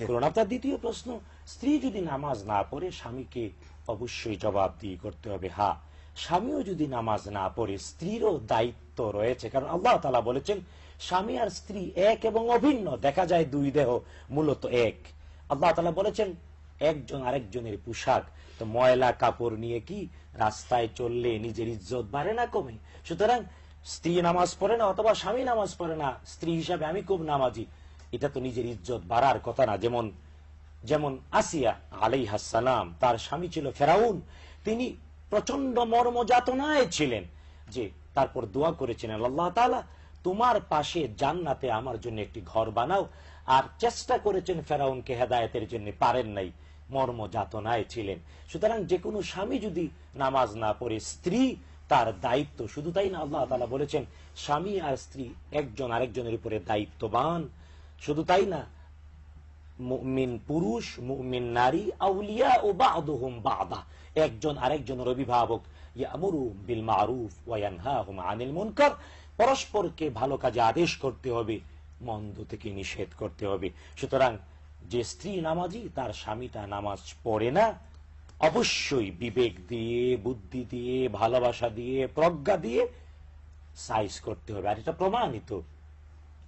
আপনার দ্বিতীয় প্রশ্ন, স্ত্রী যদি নামাজ না পড়ে, স্বামীকে অবশ্যই জবাব দিয়ে করতে হবে। হা, স্বামীও যদি নামাজ না পড়ে, স্ত্রীরও দায়িত্ব রয়েছে। কারণ আল্লাহ তালা বলেছেন, স্বামী আর স্ত্রী এক এবং অভিন্ন। দেখা যায় দুই দেহ মূলত এক। আল্লাহ তালা বলেছেন, একজন আরেকজনের পোশাক। তো ময়লা কাপড় নিয়ে কি রাস্তায় চললে নিজের ইজ্জত বাড়ে না কমে? সুতরাং, স্ত্রী নামাজ পড়ে না অথবা স্বামী নামাজ পড়ে না, স্ত্রী হিসাবে আমি খুব নামাজি। এটা তো নিজের ইজ্জত বাড়ার কথা না। যেমন যেমন আসিয়া আলাই হাসালাম তার স্বামী ছিল ফেরাউন, তিনি প্রচণ্ড মর্মযাতনায় ছিলেন যে তারপর দোয়া করেছিলেন আল্লাহ তাআলা, তোমার পাশে জান্নাতে আমার জন্য একটি ঘর বানাও, আর চেষ্টা করেছেন ফেরাউনকে হেদায়েতের জন্য, পারেন নাই মর্ম যাতনায় ছিলেন। সুতরাং যে কোনো স্বামী যদি নামাজ না পড়ে, স্ত্রী তার দায়িত্ব, শুধু তাই না, আল্লাহ তালা বলেছেন, স্বামী আর স্ত্রী একজন আরেকজনের উপরে দায়িত্ববান শুধু তাই না, মুমিন পুরুষ, মুমিন নারী আউলিয়া ও বাদুহুম বাদা। একজন আরেকজনের অভিভাবক, ইয়ামুরু বিল মারুফ ওয়া ইয়ানহাহুম আনিল মুনকার। পরস্পরকে ভালো কাজে আদেশ করতে হবে, মন্দ থেকে নিষেধ করতে হবে। সুতরাং যে স্ত্রী নামাজি, তার স্বামীটা নামাজ পড়ে না, অবশ্যই বিবেক দিয়ে, বুদ্ধি দিয়ে, ভালোবাসা দিয়ে, প্রজ্ঞা দিয়ে সাইজ করতে হবে। আর এটা প্রমাণিত।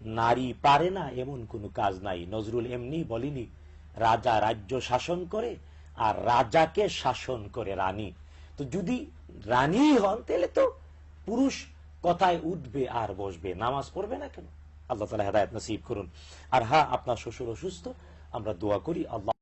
নারী পারে না, এমন কোনো কাজ নাই। নজরুল এমনি বলিনি, রাজা রাজ্য শাসন করে আর রাজাকে শাসন করে রানী। তো যদি রানী হন, তাহলে তো পুরুষ কথায় উঠবে আর বসবে। নামাজ পড়বে না কেন? আল্লাহ তালা হেদায়ত নসিব করুন। আর হ্যাঁ আপনার শ্বশুর অসুস্থ, আমরা দোয়া করি, আল্লাহ